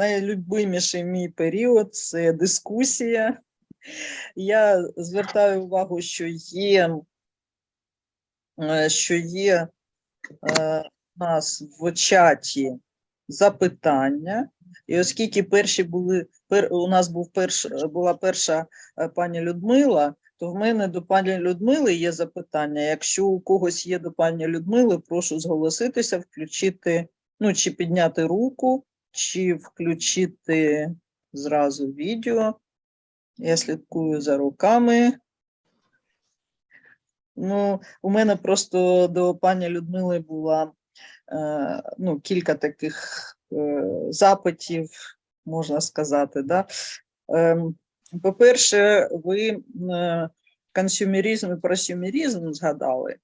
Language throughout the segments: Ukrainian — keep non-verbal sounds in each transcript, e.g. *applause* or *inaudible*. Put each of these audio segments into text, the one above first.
Найлюбиміший мій період це дискусія. Я звертаю увагу, що є, е, що є е, у нас в чаті запитання. І оскільки перші були, пер, у нас був перш, була перша е, пані Людмила, то в мене до пані Людмили є запитання. Якщо у когось є до пані Людмили, прошу зголоситися, включити, ну, чи підняти руку, чи включити зразу відео. Я слідкую за руками. Ну, у мене просто до пані Людмили була е, ну, кілька таких е, запитів, можна сказати. Да? Ем, по-перше, ви е, консюмеризм і просюмеризм згадали,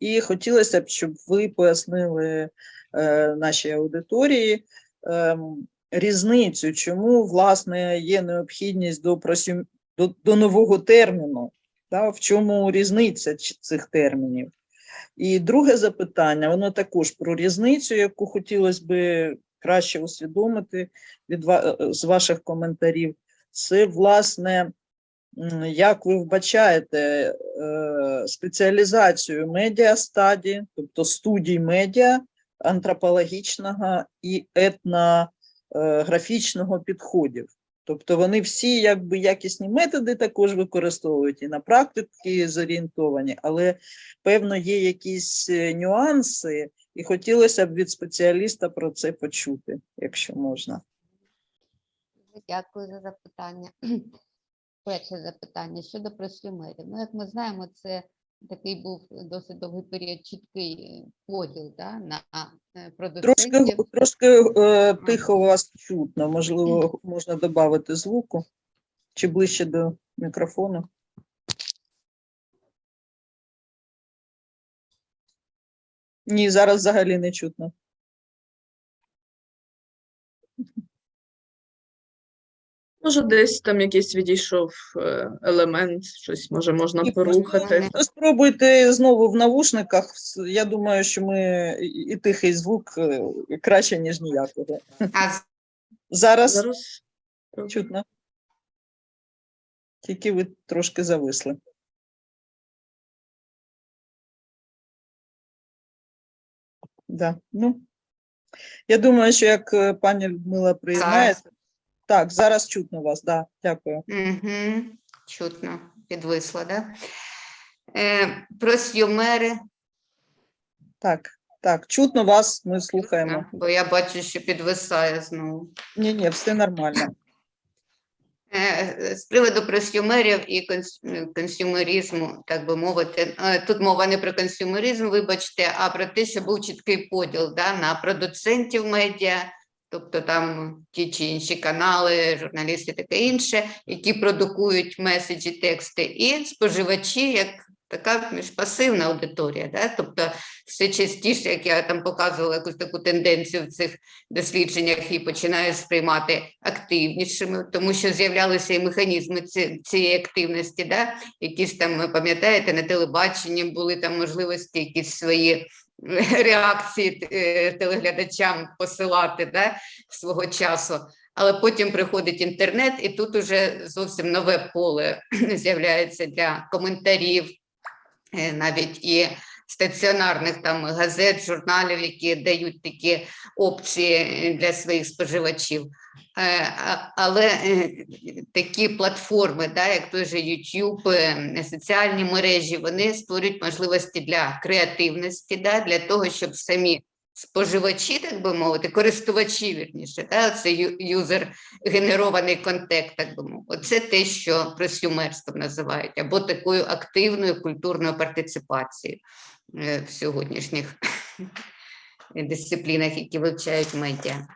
і хотілося б, щоб ви пояснили е, нашій аудиторії різницю, чому власне є необхідність до, просю... до, до нового терміну, да? в чому різниця цих термінів. І друге запитання, воно також про різницю, яку хотілося би краще усвідомити від е, з ваших коментарів. Це, власне, як ви вбачаєте е, спеціалізацію медіастадії, тобто студій медіа, антропологічного і етнографічного підходів. Тобто вони всі якби якісні методи також використовують і на практики зорієнтовані, але певно є якісь е, нюанси, і хотілося б від спеціаліста про це почути, якщо можна. Дякую за запитання. *clears throat* Перше запитання щодо просюмерів. Ну, як ми знаємо, це такий був досить довгий період чіткий е, поділ да, на продукцію. Трошки, продуцентів. трошки е, тихо вас чутно, можливо, можна додати звуку чи ближче до мікрофону. Ні, зараз взагалі не чутно. Може, десь там якийсь відійшов е, елемент, щось може можна Ні, порухати. можна. Ну, Спробуйте знову в навушниках. Я думаю, що ми і і тихий звук е, краще, ніж ніякого. А з- Зараз Зараз чутно. Тільки ви трошки зависли. Да. Ну, я думаю, що як е, пані Людмила приєднається. Так, зараз чутно вас, да, дякую. Угу, чутно, підвисло, да? Е, просюмери, Так, так, чутно вас, ми слухаємо. бо я бачу, що підвисає знову. Ні, ні, все нормально. Е, З приводу просюмерів і конс- консюмеризму, так би мовити, е, тут мова не про консюмеризм, вибачте, а про те, що був чіткий поділ да, на продуцентів медіа, тобто там ті чи інші канали, журналісти, таке інше, які продукують меседжі, тексти, і споживачі, як така між пасивна аудиторія. Да? Тобто все частіше, як я там показувала якусь таку тенденцію в цих дослідженнях і починаю сприймати активнішими, тому що з'являлися і механізми ці- цієї активності, да? якісь там, ви пам'ятаєте, на телебаченні були там можливості якісь свої *laughs* реакції е, телеглядачам посилати да? свого часу. Але потім приходить інтернет, і тут уже зовсім нове поле *clears throat* з'являється для коментарів, е, навіть і стаціонарних там газет, журналів, які дають такі опції е, для своїх споживачів. Е, Але е, такі платформи, да, як той же YouTube, соціальні мережі, вони створюють можливості для креативності, да, для того, щоб самі споживачі, так би мовити, користувачі, вірніше, да, це юзер генерований контекст, так би мовити. Це те, що просюмерством називають, або такою активною культурною партиципацією в сьогоднішніх *laughs* дисциплінах, які вивчають медіа.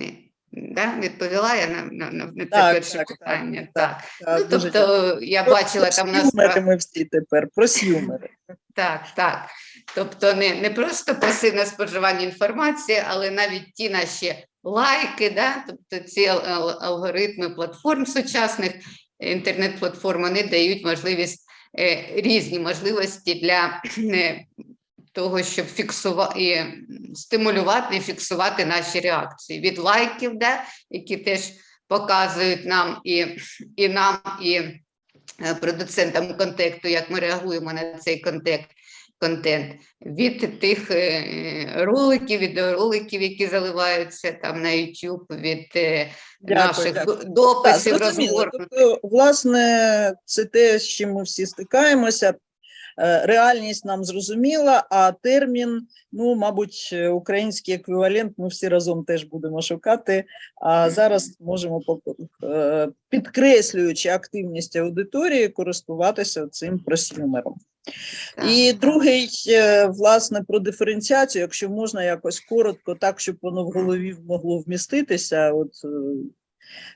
Е, Да? Відповіла я на, на, на, це Так, перше так, питання. так. Так. Так, Ну, дуже тобто я Про- бачила там у нас про- ми всі тепер, просюмери. так, так. Тобто не, не просто пасивне споживання інформації, але навіть ті наші лайки, да? тобто ці ал- ал- алгоритми платформ сучасних, інтернет-платформ, вони дають можливість е, різні можливості для *clears throat* е, того, щоб фіксувати стимулювати і фіксувати наші реакції від лайків, да, які теж показують нам і, і нам, і е, продуцентам контенту, як ми реагуємо на цей контент. Контент від тих е, роликів, відеороликів, які заливаються там на YouTube, від е, Дякую, наших дякую. дописів, розгорнутих. Тобто, власне, це те, з чим ми всі стикаємося. Е, Реальність нам зрозуміла, а термін, ну, мабуть, е, український еквівалент ми всі разом теж будемо шукати. А зараз можемо, е, підкреслюючи активність аудиторії, користуватися цим просюмером. І другий, власне, про диференціацію, якщо можна якось коротко, так, щоб воно в голові могло вміститися. От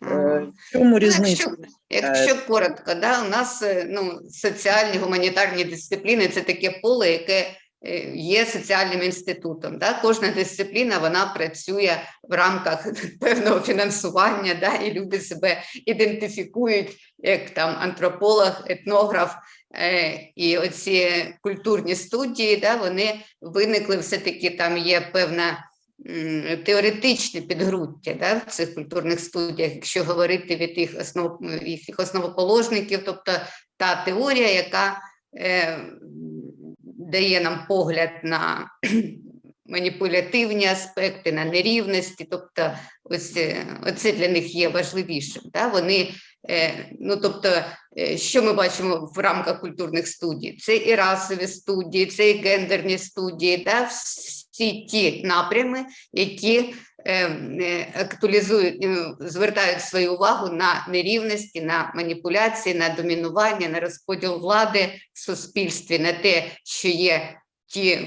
в чому Ну, різниця? якщо- Якщо коротко, да, у нас е, ну, соціальні гуманітарні дисципліни це таке поле, яке е, є соціальним інститутом. Да? Кожна дисципліна вона працює в рамках *laughs* певного фінансування, да? і люди себе ідентифікують як там антрополог, етнограф. Е, і оці культурні студії, да, вони виникли все-таки там є певна теоретичне підґрунтя да, в цих культурних студіях, якщо говорити від їх основ їх основоположників, тобто та теорія, яка е, дає нам погляд на *clears throat* маніпулятивні аспекти, на нерівності, тобто ось е, оце для них є важливішим. Да? Вони, е, ну тобто, е, що ми бачимо в рамках культурних студій? Це і расові студії, це і гендерні студії, да? Всі ті напрями, які е, е, актуалізують, е, звертають свою увагу на нерівності, на маніпуляції, на домінування, на розподіл влади в суспільстві, на те, що є ті,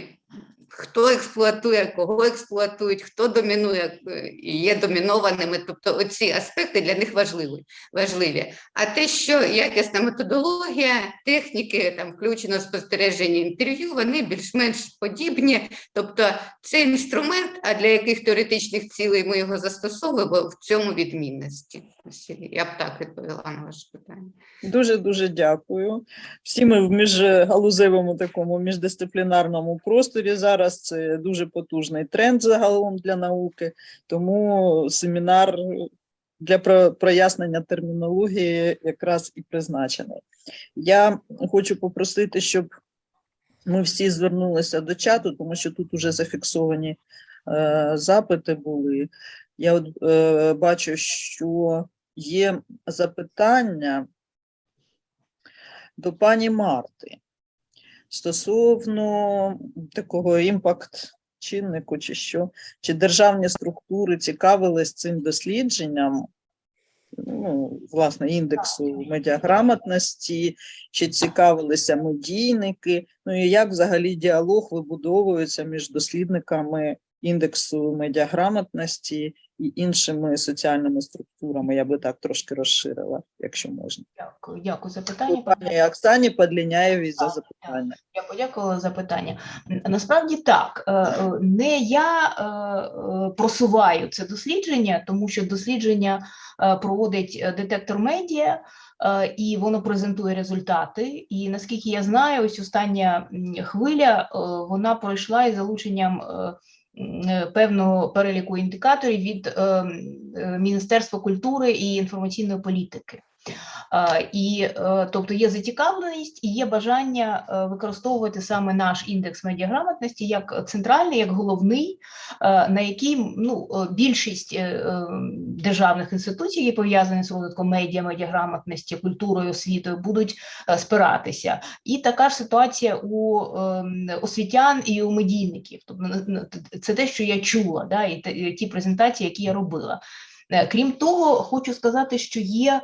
хто експлуатує, кого експлуатують, хто домінує е, і є домінованими. Тобто оці аспекти для них важливі. важливі. А те, що якісна методологія, техніки, там включено спостереження інтерв'ю, вони більш-менш подібні. Тобто це інструмент, а для яких теоретичних цілей ми його застосовуємо, в цьому відмінності. Ось Я б так відповіла на ваше питання. Дуже дуже дякую. Всі ми в міжгалузевому такому міждисциплінарному просторі зараз. Це дуже потужний тренд загалом для науки. Тому семінар для прояснення термінології якраз і призначений. Я хочу попросити, щоб ми всі звернулися до чату, тому що тут вже зафіксовані е, запити були. Я от е, бачу, що є запитання до пані Марти стосовно такого імпакт чиннику, чи що, чи державні структури цікавились цим дослідженням, ну, власне, індексу медіаграмотності, чи цікавилися медійники, ну і як взагалі діалог вибудовується між дослідниками індексу медіаграмотності і іншими соціальними структурами. Я би так трошки розширила, якщо можна. Дякую, дякую за питання. Пані Оксані Подліняєвій за запитання. Я подякувала за питання. Насправді так, е, е, не я е, просуваю це дослідження, тому що дослідження проводить детектор медіа. І воно презентує результати. І наскільки я знаю, ось остання хвиля вона пройшла із залученням певного переліку індикаторів від е, м, е, Міністерства культури і інформаційної політики. Е, І е, тобто є зацікавленість і є бажання е, використовувати саме наш індекс медіаграмотності як центральний, як головний, на який ну, більшість державних інституцій, які пов'язані з розвитком медіа, медіаграмотності, культурою, освітою, будуть спиратися. І така ж ситуація у ем, освітян і у медійників. Тобто це те, що я чула, да, і ті презентації, які я робила. Крім того, хочу сказати, що є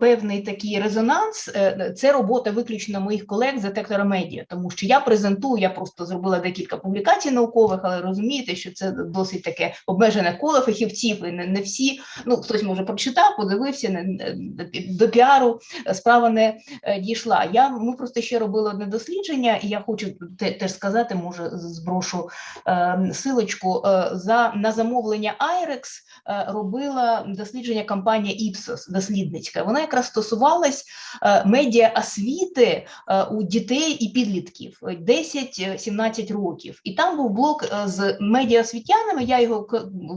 певний такий резонанс. Е, Це робота виключно моїх колег з детектора медіа, тому що я презентую, я просто зробила декілька публікацій наукових, але розумієте, що це досить таке обмежене коло фахівців, і не, всі. Ну хтось може прочитав, подивився не- до піару е, справа не е, дійшла. Я ми просто ще робили одне дослідження, і я хочу те- теж сказати, може зброшу е, силочку е, за на замовлення е, робила дослідження компанія Іпсос дослідницька, вона якраз стосувалась е, медіаосвіти е, у дітей і підлітків е, 10-17 років. І там був блок е, з медіаосвітянами. Я його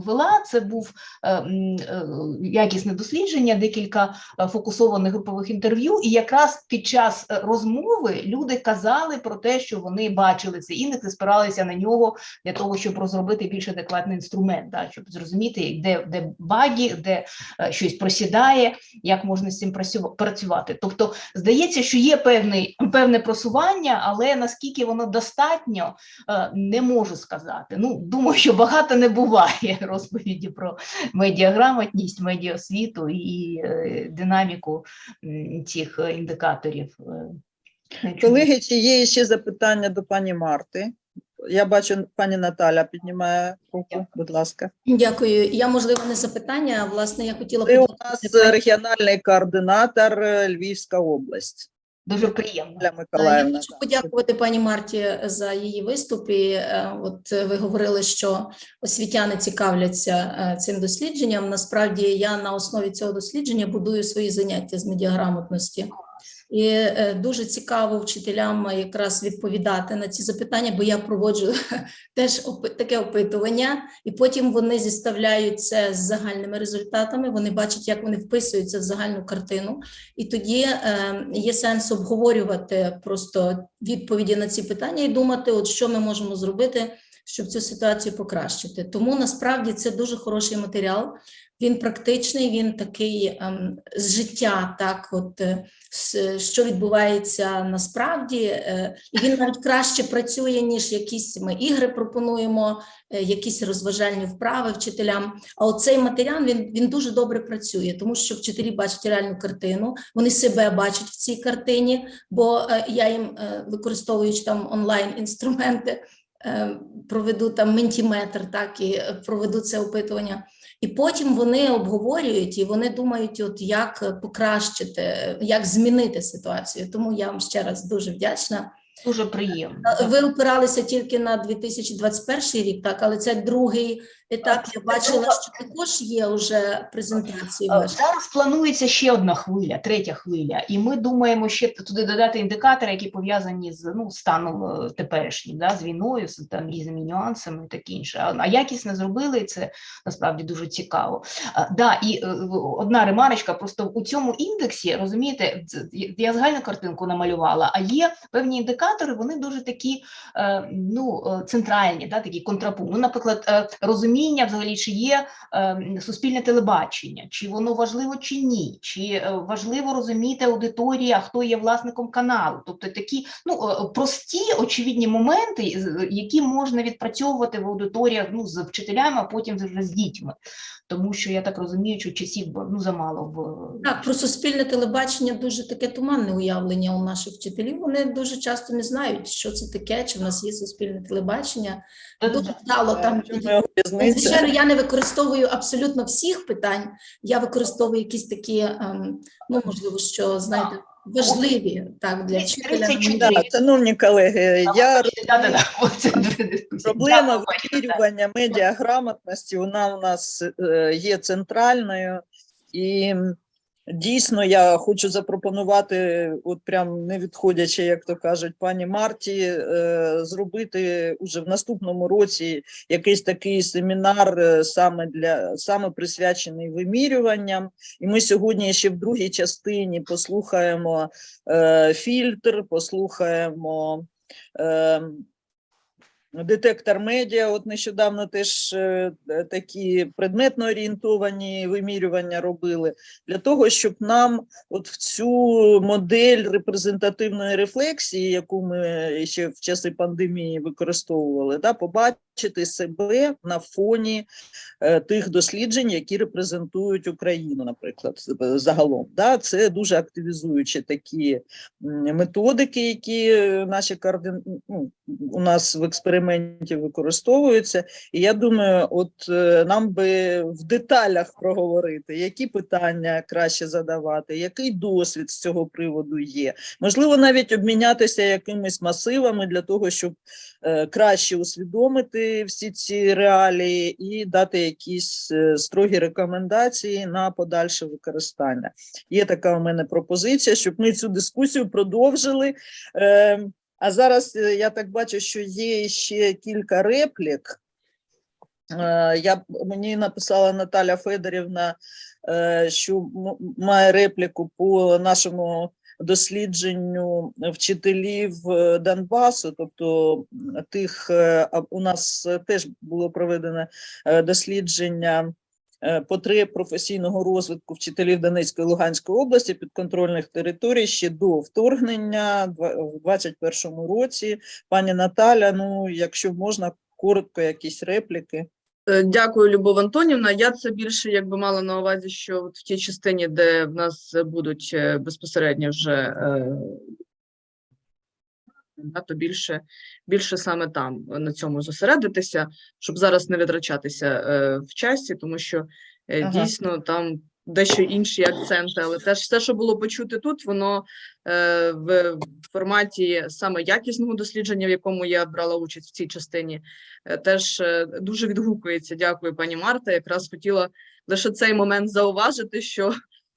вела. Це був е, е, якісне дослідження, декілька е, фокусованих групових інтерв'ю. І якраз під час е, розмови люди казали про те, що вони бачили цей індекс і спиралися на нього для того, щоб розробити більш адекватний інструмент, да, щоб зрозуміти, де, де баги, де е, щось просідає, як можна з цим працю- працювати. Тобто, здається, що є певний, певне просування, але наскільки воно достатньо, е, не можу сказати. Ну, думаю, що багато не буває *laughs* розповіді про медіаграмотність, медіаосвіту і е, динаміку цих індикаторів. е, Колеги, чи є ще запитання до пані Марти? Я бачу, пані Наталя піднімає руку, будь ласка. Дякую. Я можливо не запитання. а власне, я хотіла Ви у нас пані- регіональний координатор е, Львівська область. Дуже приємно. Я хочу подякувати пані Марті за її виступ. І, е, От ви говорили, що освітяни цікавляться е, цим дослідженням. Насправді я на основі цього дослідження будую свої заняття з медіаграмотності. І е, дуже цікаво вчителям якраз відповідати на ці запитання, бо я проводжу *laughs* теж таке опитування, і потім вони зіставляють це з загальними результатами. Вони бачать, як вони вписуються в загальну картину. І тоді е, є сенс обговорювати просто відповіді на ці питання і думати, от що ми можемо зробити, щоб цю ситуацію покращити. Тому насправді це дуже хороший матеріал. Він практичний, він такий ем, з життя, так от е, що відбувається насправді, е, і він навіть краще працює, ніж якісь ми ігри пропонуємо, е, якісь розважальні вправи вчителям. А оцей матеріал він, він дуже добре працює, тому що вчителі бачать реальну картину, вони себе бачать в цій картині, бо е, я їм, е, використовуючи там онлайн інструменти, проведу там ментіметр, так і е, проведу це опитування. І потім вони обговорюють і вони думають, от як покращити, як змінити ситуацію. Тому я вам ще раз дуже вдячна. Дуже приємно. Ви опиралися тільки на 2021 рік, так, але це другий етап. Я бачила, що також є вже презентації. Е. Зараз планується ще одна хвиля, третя хвиля, і ми думаємо ще туди додати індикатори, які пов'язані з ну, станом е, теперішнім, да, з війною, з там різними нюансами і таке інше. А, якісно зробили і це насправді дуже цікаво. А, да, і е, одна ремарочка, просто у цьому індексі, розумієте, я- загальну картинку намалювала, а є певні індикатори, вони дуже такі е, ну, е, центральні, да, такі контрапункт. Ну, наприклад, е, розуміння взагалі, чи є е, суспільне телебачення, чи воно важливо чи ні, чи е, важливо розуміти аудиторії, а хто є власником каналу. Тобто такі ну, е, прості, очевидні моменти, які можна відпрацьовувати в аудиторіях ну, з вчителями, а потім вже з дітьми. Тому що я так розумію, що часів ну, замало в Так, про суспільне телебачення дуже таке туманне уявлення у наших вчителів. Вони дуже часто не знають, що це таке, чи в нас є суспільне телебачення. Дуже вдало там. Звичайно, я не використовую абсолютно всіх питань. Я використовую якісь такі, ем, ну можливо, що знаєте, важливі так для вчителя. Да, шановні колеги, я. *laughs* Проблема вимірювання медіаграмотності, вона у нас е, є центральною. І дійсно я хочу запропонувати, от прям не відходячи, як то кажуть, пані Марті, е, зробити уже в наступному році якийсь такий семінар е, саме для саме присвячений вимірюванням. І ми сьогодні ще в другій частині послухаємо е, фільтр, послухаємо. Детектор медіа, от нещодавно теж е, е, такі предметно орієнтовані вимірювання робили для того, щоб нам от в цю модель репрезентативної рефлексії, яку ми ще в часи пандемії використовували, да, побачити себе на фоні е, тих досліджень, які репрезентують Україну, наприклад, загалом. Да, це дуже активізуючі такі методики, які е, наші координ... ну, у нас в експерименті використовуються. І я думаю, от е, нам би в деталях проговорити, які питання краще задавати, який досвід з цього приводу є. Можливо, навіть обмінятися якимись масивами для того, щоб е, краще усвідомити всі ці реалії і дати якісь е, строгі рекомендації на подальше використання. Є така у мене пропозиція, щоб ми цю дискусію продовжили. Е, А зараз е, я так бачу, що є ще кілька реплік. Е, Я, мені написала Наталя Федорівна, що має репліку по нашому дослідженню вчителів е, Донбасу, тобто тих е, у нас теж було проведено е, дослідження потреб професійного розвитку вчителів Донецької і Луганської області підконтрольних територій ще до вторгнення в 2021 році. Пані Наталя, ну якщо можна, коротко якісь репліки. Е, Дякую, Любов Антонівна. Я це більше якби мала на увазі, що в тій частині, де в нас будуть е, безпосередньо вже е, да, то більше, більше саме там на цьому зосередитися, щоб зараз не витрачатися в часі, тому що Ага. дійсно там дещо інші акценти, але теж все, що було почути тут, воно е, в форматі саме якісного дослідження, в якому я брала участь в цій частині, е, теж е, дуже відгукується. Дякую, пані Марта. Якраз хотіла лише цей момент зауважити, що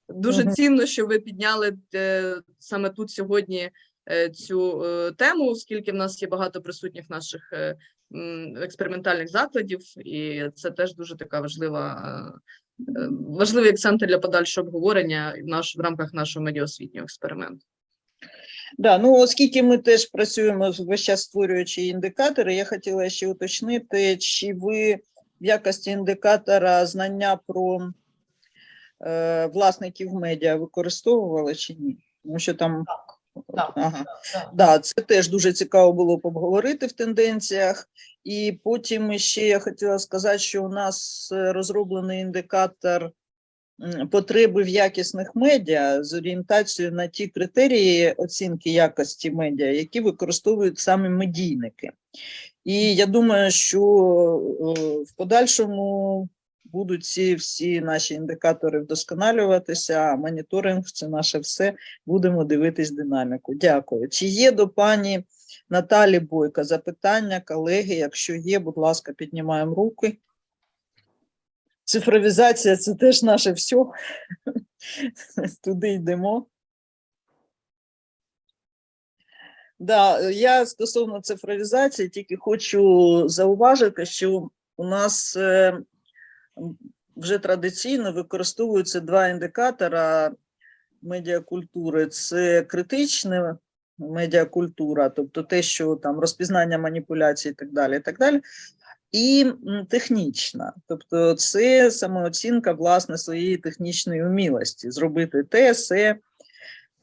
дуже цінно, що ви підняли е, саме тут сьогодні е, цю е, тему, оскільки в нас є багато присутніх наших е, експериментальних закладів, і це теж дуже така важлива. Важливі акценти для подальшого обговорення в наш в рамках нашого медіаосвітнього експерименту. Да, ну оскільки ми теж працюємо з- весь час створюючи індикатори, я хотіла ще уточнити, чи ви в якості індикатора знання про е, власників медіа використовували чи ні? Тому що там Так, ага. так. Да, це теж дуже цікаво було б обговорити в тенденціях. І потім ще я хотіла сказати, що у нас е, розроблений індикатор потреби в якісних медіа з орієнтацією на ті критерії оцінки якості медіа, які використовують саме медійники. І я думаю, що е, в подальшому будуть ці всі наші індикатори вдосконалюватися, а моніторинг це наше все. Будемо дивитись динаміку. Дякую. Чи є до пані Наталі Бойко запитання, колеги? Якщо є, будь ласка, піднімаємо руки. Цифровізація це теж наше все. *laughs* Туди йдемо. Да, я стосовно цифровізації тільки хочу зауважити, що у нас е, вже традиційно використовуються два індикатора медіакультури. Це критична медіакультура, тобто те, що там розпізнання маніпуляцій і так далі, і так далі. І технічна, тобто це самооцінка власне своєї технічної вмілості, зробити те, се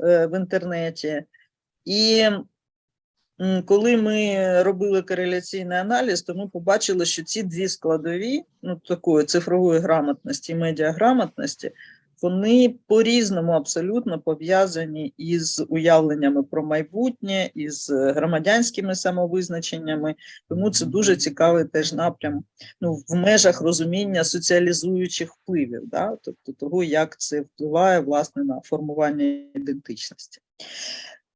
е, в інтернеті. І коли ми робили кореляційний аналіз, то ми побачили, що ці дві складові, ну такої цифрової грамотності і медіаграмотності, вони по-різному абсолютно пов'язані із уявленнями про майбутнє, із громадянськими самовизначеннями. Тому це дуже цікавий теж напрям ну, в межах розуміння соціалізуючих впливів, да? тобто того, як це впливає власне на формування ідентичності.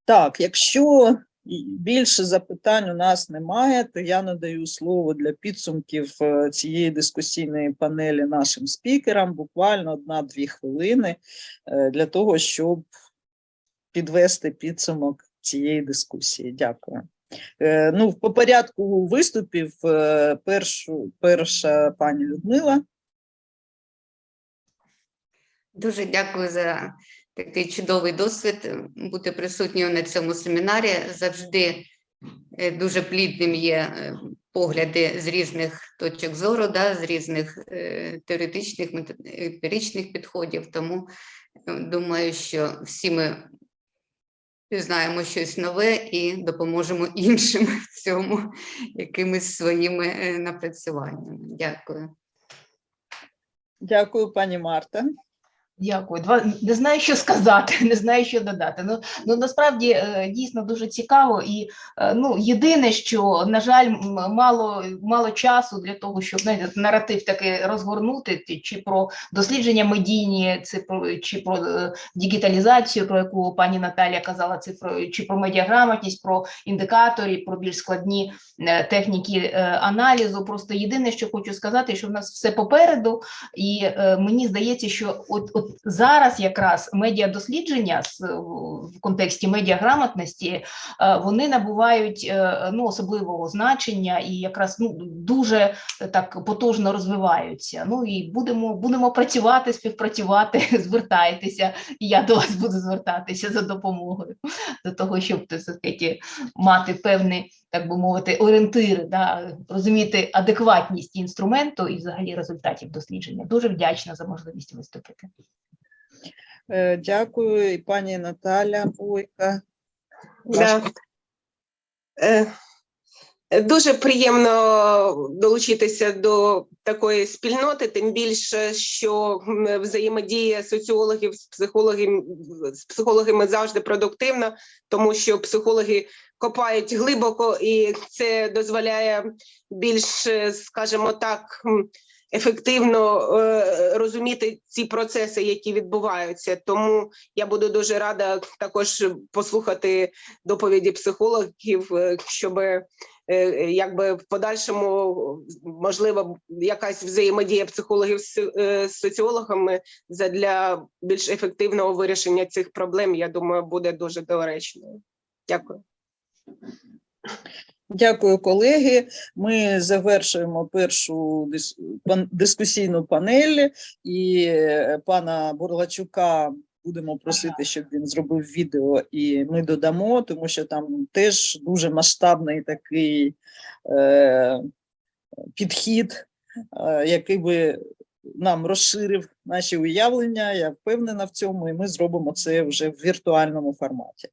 Так, якщо більше запитань у нас немає, то я надаю слово для підсумків е, цієї дискусійної панелі нашим спікерам, буквально одна-дві хвилини е, для того, щоб підвести підсумок цієї дискусії. Дякую. Е, Ну, по порядку виступів першу, перша пані Людмила. Дуже дякую за такий чудовий досвід е, бути присутньою на цьому семінарі. Завжди е, дуже плідним є е, погляди з різних точок зору, да, з різних теоретичних, емпіричних підходів. Тому думаю, що всі ми пізнаємо щось нове і допоможемо *laughs* іншим в цьому якимись своїми напрацюваннями. Дякую. Дякую, пані Марта. Дякую. Два не знаю, що сказати, *laughs* не знаю, що додати. Ну ну насправді е, дійсно дуже цікаво, і е, ну єдине, що на жаль, мало мало часу для того, щоб знаєте, наратив таки розгорнути, чи про дослідження медійні, це про чи про е, дігіталізацію, про яку пані Наталія казала, це про чи про медіаграмотність, про індикаторів, про більш складні техніки аналізу. Просто єдине, що хочу сказати, що в нас все попереду. І мені здається, що от, от зараз якраз медіадослідження з, в контексті медіаграмотності е, вони набувають е, ну, особливого значення і якраз ну, дуже е, так потужно розвиваються. Ну і будемо, будемо працювати, співпрацювати, *laughs* звертайтеся, і я до вас буду звертатися за допомогою до того, щоб так мати певні, так би мовити, орієнтири, да, розуміти адекватність інструменту і взагалі результатів дослідження. Дуже вдячна за можливість виступити. Е, Дякую, і пані Наталя Бойка. Да. Е, Дуже приємно долучитися до такої спільноти, тим більше, що взаємодія соціологів з психологів з психологами завжди продуктивна, тому що психологи копають глибоко, і це дозволяє більш, е, скажімо так, ефективно е, розуміти ці процеси, які відбуваються. Тому я буду дуже рада також послухати доповіді психологів, е, щоб якби в подальшому можливо якась взаємодія психологів з соціологами для більш ефективного вирішення цих проблем. Я думаю, буде дуже доречною. Дякую. Дякую, колеги. Ми завершуємо першу дискусійну панель і е, пана Бурлачука будемо просити, щоб він зробив відео, і ми додамо, тому що там теж дуже масштабний такий е, підхід, е, який би нам розширив наші уявлення. Я впевнена в цьому, і ми зробимо це вже в віртуальному форматі.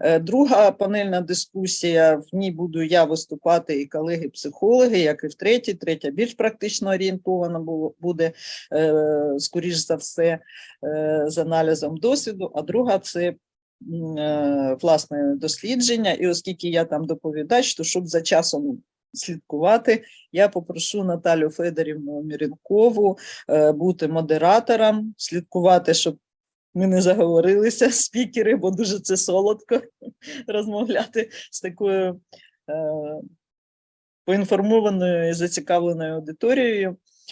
Е, Друга панельна дискусія, в ній буду я виступати і колеги-психологи, як і в третій. Третя більш практично орієнтована буде, е, скоріш за все, е, з аналізом досвіду, а друга це власне дослідження. І оскільки я там доповідач, то щоб за часом слідкувати, я попрошу Наталю Федорівну Міренкову е, бути модератором, слідкувати, щоб ми не заговорилися *laughs* спікери, бо дуже це солодко *laughs* розмовляти з такою е, поінформованою і зацікавленою аудиторією.